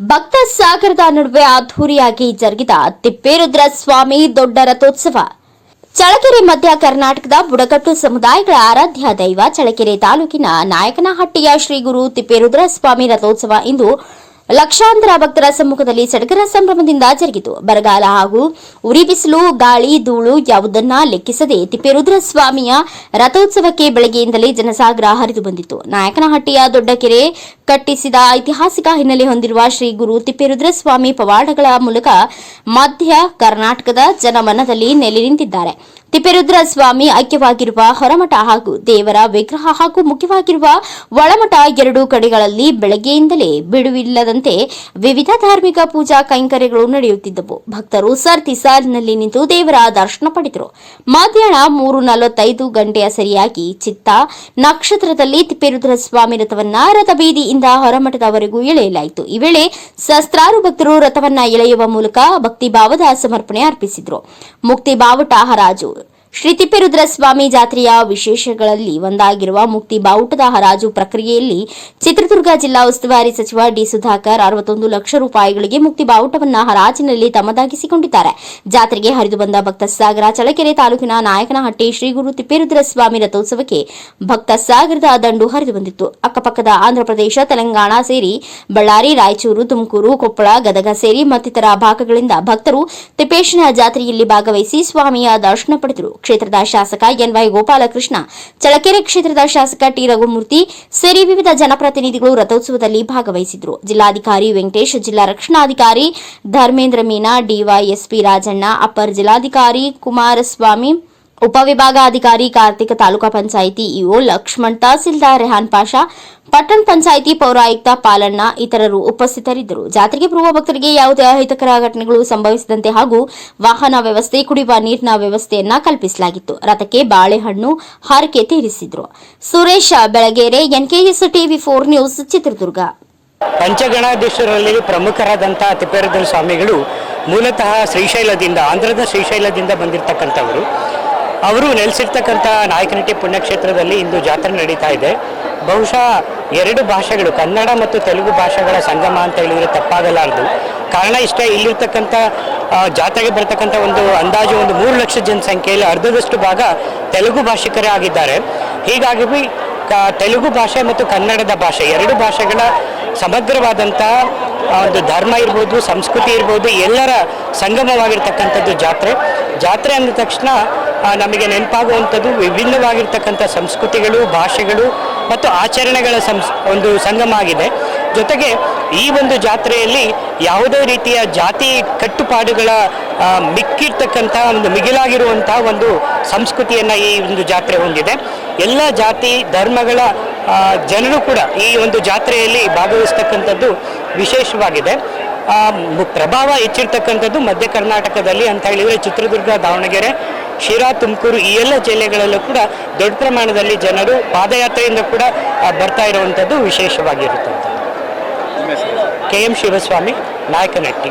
ಭಕ್ತ ಸಾಗರದ ನಡುವೆ ಅದ್ಧೂರಿಯಾಗಿ ಜರುಗಿದ ತಿಪ್ಪೇರುದ್ರ ಸ್ವಾಮಿ ದೊಡ್ಡ ರಥೋತ್ಸವ. ಚಳಕೆರೆ ಮಧ್ಯ ಕರ್ನಾಟಕದ ಬುಡಕಟ್ಟು ಸಮುದಾಯಗಳ ಆರಾಧ್ಯ ದೈವ ಚಳಕೆರೆ ತಾಲೂಕಿನ ನಾಯಕನಹಟ್ಟಿಯ ಶ್ರೀ ಗುರು ತಿಪ್ಪೇರುದ್ರ ಸ್ವಾಮಿ ರಥೋತ್ಸವ ಇಂದು ಲಕ್ಷಾಂತರ ಭಕ್ತರ ಸಮ್ಮುಖದಲ್ಲಿ ಸಡಗರ ಸಂಭ್ರಮದಿಂದ ಜರುಗಿತು. ಬರಗಾಲ ಹಾಗೂ ಉರಿ ಬಿಸಿಲು ಗಾಳಿ, ಧೂಳು ಯಾವುದನ್ನ ಲೆಕ್ಕಿಸದೆ ತಿಪ್ಪೇರುದ್ರ ಸ್ವಾಮಿಯ ರಥೋತ್ಸವಕ್ಕೆ ಬೆಳಗ್ಗೆಯಿಂದಲೇ ಜನಸಾಗರ ಹರಿದು ಬಂದಿತ್ತು. ನಾಯಕನಹಟ್ಟಿಯ ದೊಡ್ಡ ಕೆರೆ ಕಟ್ಟಿಸಿದ ಐತಿಹಾಸಿಕ ಹಿನ್ನೆಲೆ ಹೊಂದಿರುವ ಶ್ರೀ ಗುರು ತಿಪ್ಪೇರುದ್ರ ಸ್ವಾಮಿ ಪವಾಡಗಳ ಮೂಲಕ ಮಧ್ಯ ಕರ್ನಾಟಕದ ಜನಮನದಲ್ಲಿ ನೆಲೆ ನಿಂತಿದ್ದಾರೆ. ತಿಪ್ಪೇರುದ್ರ ಸ್ವಾಮಿ ಐಕ್ಯವಾಗಿರುವ ಹೊರಮಠ ಹಾಗೂ ದೇವರ ವಿಗ್ರಹ ಹಾಗೂ ಮುಖ್ಯವಾಗಿರುವ ಒಳಮಠ ಎರಡೂ ಕಡೆಗಳಲ್ಲಿ ಬೆಳಗ್ಗೆಯಿಂದಲೇ ಬಿಡುವಿಲ್ಲದಂತೆ ವಿವಿಧ ಧಾರ್ಮಿಕ ಪೂಜಾ ಕೈಂಕರ್ಯಗಳು ನಡೆಯುತ್ತಿದ್ದವು. ಭಕ್ತರು ಸರ್ತಿ ಸಾಲಿನಲ್ಲಿ ನಿಂತು ದೇವರ ದರ್ಶನ ಪಡೆದರು. ಮಧ್ಯಾಹ್ನ ಮೂರು ನಲವತ್ತೈದು ಗಂಟೆಯ ಸರಿಯಾಗಿ ಚಿತ್ತ ನಕ್ಷತ್ರದಲ್ಲಿ ತಿಪ್ಪೇರುದ್ರ ಸ್ವಾಮಿ ರಥವನ್ನ ರಥಬೀದಿಯಿಂದ ಹೊರಮಠದವರೆಗೂ ಎಳೆಯಲಾಯಿತು. ಈ ವೇಳೆ ಸಹಸ್ರಾರು ಭಕ್ತರು ರಥವನ್ನ ಎಳೆಯುವ ಮೂಲಕ ಭಕ್ತಿಭಾವದ ಸಮರ್ಪಣೆ ಅರ್ಪಿಸಿದರು. ಮುಕ್ತಿ ಬಾವುಟ ಹರಾಜು ಶ್ರೀ ತಿಪ್ಪೇರುದ್ರಸ್ವಾಮಿ ಜಾತ್ರೆಯ ವಿಶೇಷಗಳಲ್ಲಿ ಒಂದಾಗಿರುವ ಮುಕ್ತಿ ಬಾವುಟದ ಹರಾಜು ಪ್ರಕ್ರಿಯೆಯಲ್ಲಿ ಚಿತ್ರದುರ್ಗ ಜಿಲ್ಲಾ ಉಸ್ತುವಾರಿ ಸಚಿವ ಡಿ ಸುಧಾಕರ್ ಅರವತ್ತೊಂದು ಲಕ್ಷ ರೂಪಾಯಿಗಳಿಗೆ ಮುಕ್ತಿ ಬಾವುಟವನ್ನು ಹರಾಜಿನಲ್ಲಿ ತಮ್ಮದಾಗಿಸಿಕೊಂಡಿದ್ದಾರೆ. ಜಾತ್ರೆಗೆ ಹರಿದು ಬಂದ ಭಕ್ತ ಸಾಗರ ಚಳಕೆರೆ ತಾಲೂಕಿನ ನಾಯಕನಹಟ್ಟಿ ಶ್ರೀ ಗುರು ತಿಪ್ಪೇರುದ್ರ ಸ್ವಾಮಿ ರಥೋತ್ಸವಕ್ಕೆ ಭಕ್ತ ಸಾಗರದ ದಂಡು ಹರಿದು ಬಂದಿತ್ತು. ಅಕ್ಕಪಕ್ಕದ ಆಂಧ್ರಪ್ರದೇಶ, ತೆಲಂಗಾಣ ಸೇರಿ ಬಳ್ಳಾರಿ, ರಾಯಚೂರು, ತುಮಕೂರು, ಕೊಪ್ಪಳ, ಗದಗ ಸೇರಿ ಮತ್ತಿತರ ಭಾಗಗಳಿಂದ ಭಕ್ತರು ತಿಪ್ಪೇಶನ ಜಾತ್ರೆಯಲ್ಲಿ ಭಾಗವಹಿಸಿ ಸ್ವಾಮಿಯ ದರ್ಶನ ಪಡೆದರು. ಕ್ಷೇತ್ರದ ಶಾಸಕ ಎನ್ವೈ ಗೋಪಾಲಕೃಷ್ಣ ಚಳಕೆರೆ ಕ್ಷೇತ್ರದ ಶಾಸಕ ಟಿ ರಘುಮೂರ್ತಿ ಸೇರಿ ವಿವಿಧ ಜನಪ್ರತಿನಿಧಿಗಳು ರಥೋತ್ಸವದಲ್ಲಿ ಭಾಗವಹಿಸಿದ್ರು. ಜಿಲ್ಲಾಧಿಕಾರಿ ವೆಂಕಟೇಶ್, ಜಿಲ್ಲಾ ರಕ್ಷಣಾಧಿಕಾರಿ ಧರ್ಮೇಂದ್ರ ಮೀನಾ, ಡಿವೈಎಸ್ಪಿ ರಾಜಣ್ಣ, ಅಪ್ಪರ್ ಜಿಲ್ಲಾಧಿಕಾರಿ ಕುಮಾರಸ್ವಾಮಿ ಉಪವಿಭಾಗಾಧಿಕಾರಿ ಕಾರ್ತಿಕ ತಾಲೂಕಾ ಪಂಚಾಯಿತಿ ಇಒ ಲಕ್ಷ್ಮಣ್ ತಹಸೀಲ್ದಾರ್ ರೆಹಾನ್ ಪಾಷಾ, ಪಟ್ಟಣ ಪಂಚಾಯಿತಿ ಪೌರಾಯುಕ್ತ ಪಾಲಣ್ಣ ಇತರರು ಉಪಸ್ಥಿತರಿದ್ದರು. ಜಾತ್ರೆಗೆ ಪೂರ್ವ ಭಕ್ತರಿಗೆ ಯಾವುದೇ ಅಹಿತಕರ ಘಟನೆಗಳು ಸಂಭವಿಸದಂತೆ ಹಾಗೂ ವಾಹನ ವ್ಯವಸ್ಥೆ, ಕುಡಿಯುವ ನೀರಿನ ವ್ಯವಸ್ಥೆಯನ್ನ ಕಲ್ಪಿಸಲಾಗಿತ್ತು. ರಥಕ್ಕೆ ಬಾಳೆಹಣ್ಣು ಹಾರಿಕೆ ತೀರಿಸಿದ್ರು. Suresh Belagere, NKS TV four news, Chitradurga. ಪಂಚಗಣಾಧೀಶರಲ್ಲಿ ಪ್ರಮುಖರಾದಂತಹ ತಿಪ್ಪೇರುದ್ರ ಸ್ವಾಮಿಗಳು ಮೂಲತಃ ಶ್ರೀಶೈಲದಿಂದ, ಆಂಧ್ರದ ಶ್ರೀಶೈಲದಿಂದ ಬಂದಿರತಕ್ಕಂಥವರು. ಅವರು ನೆಲೆಸಿರ್ತಕ್ಕಂಥ ನಾಯಕನಟ್ಟಿ ಪುಣ್ಯಕ್ಷೇತ್ರದಲ್ಲಿ ಇಂದು ಜಾತ್ರೆ ನಡೀತಾ ಇದೆ. ಬಹುಶಃ ಎರಡು ಭಾಷೆಗಳು, ಕನ್ನಡ ಮತ್ತು ತೆಲುಗು ಭಾಷೆಗಳ ಸಂಗಮ ಅಂತ ಹೇಳಿದರೆ ತಪ್ಪಾಗಲಾರದು. ಕಾರಣ ಇಷ್ಟೇ, ಇಲ್ಲಿರ್ತಕ್ಕಂಥ ಜಾತ್ರೆಗೆ ಬರ್ತಕ್ಕಂಥ ಒಂದು ಅಂದಾಜು ಒಂದು ಮೂರು ಲಕ್ಷ ಜನಸಂಖ್ಯೆಯಲ್ಲಿ ಅರ್ಧದಷ್ಟು ಭಾಗ ತೆಲುಗು ಭಾಷಿಕರೇ ಆಗಿದ್ದಾರೆ. ಹೀಗಾಗಿ ತೆಲುಗು ಭಾಷೆ ಮತ್ತು ಕನ್ನಡದ ಭಾಷೆ, ಎರಡು ಭಾಷೆಗಳ ಸಮಗ್ರವಾದಂಥ ಒಂದು ಧರ್ಮ ಇರ್ಬೋದು, ಸಂಸ್ಕೃತಿ ಇರ್ಬೋದು, ಎಲ್ಲರ ಸಂಗಮವಾಗಿರ್ತಕ್ಕಂಥದ್ದು ಜಾತ್ರೆ. ಜಾತ್ರೆ ಅಂದ ತಕ್ಷಣ ನಮಗೆ ನೆನಪಾಗುವಂಥದ್ದು ವಿಭಿನ್ನವಾಗಿರ್ತಕ್ಕಂಥ ಸಂಸ್ಕೃತಿಗಳು, ಭಾಷೆಗಳು ಮತ್ತು ಆಚರಣೆಗಳ ಸಂಸ್, ಒಂದು ಸಂಗಮ ಆಗಿದೆ. ಜೊತೆಗೆ ಈ ಒಂದು ಜಾತ್ರೆಯಲ್ಲಿ ಯಾವುದೇ ರೀತಿಯ ಜಾತಿ ಕಟ್ಟುಪಾಡುಗಳ ಮಿಕ್ಕಿರ್ತಕ್ಕಂಥ ಒಂದು ಮಿಗಿಲಾಗಿರುವಂತಹ ಒಂದು ಸಂಸ್ಕೃತಿಯನ್ನು ಈ ಒಂದು ಜಾತ್ರೆ ಹೊಂದಿದೆ. ಎಲ್ಲ ಜಾತಿ, ಧರ್ಮಗಳ ಜನರು ಕೂಡ ಈ ಒಂದು ಜಾತ್ರೆಯಲ್ಲಿ ಭಾಗವಹಿಸ್ತಕ್ಕಂಥದ್ದು ವಿಶೇಷವಾಗಿದೆ. ಪ್ರಭಾವ ಹೆಚ್ಚಿರ್ತಕ್ಕಂಥದ್ದು ಮಧ್ಯ ಕರ್ನಾಟಕದಲ್ಲಿ ಅಂತ ಹೇಳಿದರೆ ಚಿತ್ರದುರ್ಗ, ದಾವಣಗೆರೆ ಶಿರಾ ತುಮಕೂರು ಈ ಎಲ್ಲ ಜಿಲ್ಲೆಗಳಲ್ಲೂ ಕೂಡ ದೊಡ್ಡ ಪ್ರಮಾಣದಲ್ಲಿ ಜನರು ಪಾದಯಾತ್ರೆಯಿಂದ ಕೂಡ ಬರ್ತಾ ಇರುವಂಥದ್ದು ವಿಶೇಷವಾಗಿರುತ್ತದೆ. K M Shivaswamy Nayakanahatti.